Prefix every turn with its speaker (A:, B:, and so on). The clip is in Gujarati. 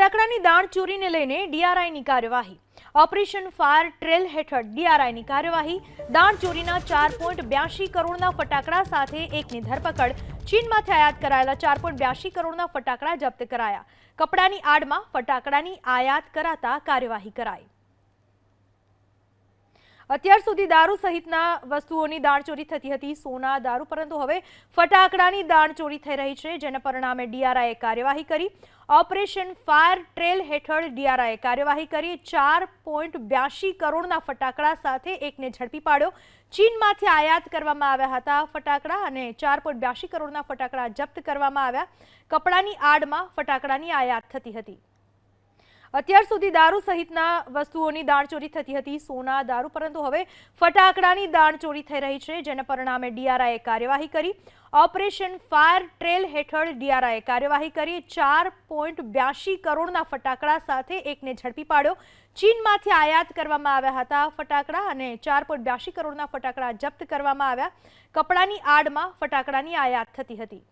A: ફટાકડાની દાણ ચોરીને લઈને ડીઆરઆઈની કાર્યવાહી. ઓપરેશન ફાયર ટ્રેલ હેઠળ ડીઆરઆઈની કાર્યવાહી. દાણ ચોરીના ચાર પોઈન્ટ બ્યાસી કરોડના ફટાકડા સાથે એકની ધરપકડ. ચીનમાંથી આયાત કરાયેલા ચાર પોઈન્ટ બ્યાસી કરોડના ફટાકડા જપ્ત કરાયા. કપડાની આડમાં ફટાકડાની આયાત કરાતા કાર્યવાહી કરાઈ. અત્યાર સુધી દારૂ સહિતના વસ્તુઓની દાણચોરી થતી હતી, સોના દારૂ, પરંતુ હવે ફટાકડાની દાણચોરી થઈ રહી છે, જેના પરિણામે ડીઆરઆઈએ કાર્યવાહી કરી. ઓપરેશન ફાયર ટ્રેલ હેઠળ ડીઆરઆઈએ કાર્યવાહી કરી. ચાર પોઈન્ટ બ્યાસી કરોડના ફટાકડા સાથે એકને ઝડપી પાડ્યો. ચીનમાંથી આયાત કરવામાં આવ્યા હતા ફટાકડા અને ચાર પોઈન્ટ બ્યાસી કરોડના ફટાકડા જપ્ત કરવામાં આવ્યા. કપડાની આડમાં ફટાકડાની આયાત થતી હતી. અત્યાર સુધી દારૂ સહિતના વસ્તુઓની દાણચોરી થતી હતી, સોના, દારૂ, પરંતુ હવે ફટાકડાની દાણચોરી થઈ રહી છે, જેના પરિણામે ડીઆરઆઈએ કાર્યવાહી કરી. ઓપરેશન ફાયર ટ્રેલ હેઠળ ડીઆરઆઈએ કાર્યવાહી કરી. ચાર પોઈન્ટ બ્યાસી કરોડના ફટાકડા સાથે એકને ઝડપી પાડ્યો. ચીનમાંથી આયાત કરવામાં આવ્યા હતા ફટાકડા અને ચાર પોઈન્ટ બ્યાસી કરોડના ફટાકડા જપ્ત કરવામાં આવ્યા. કપડાની આડમાં ફટાકડાની આયાત થતી હતી.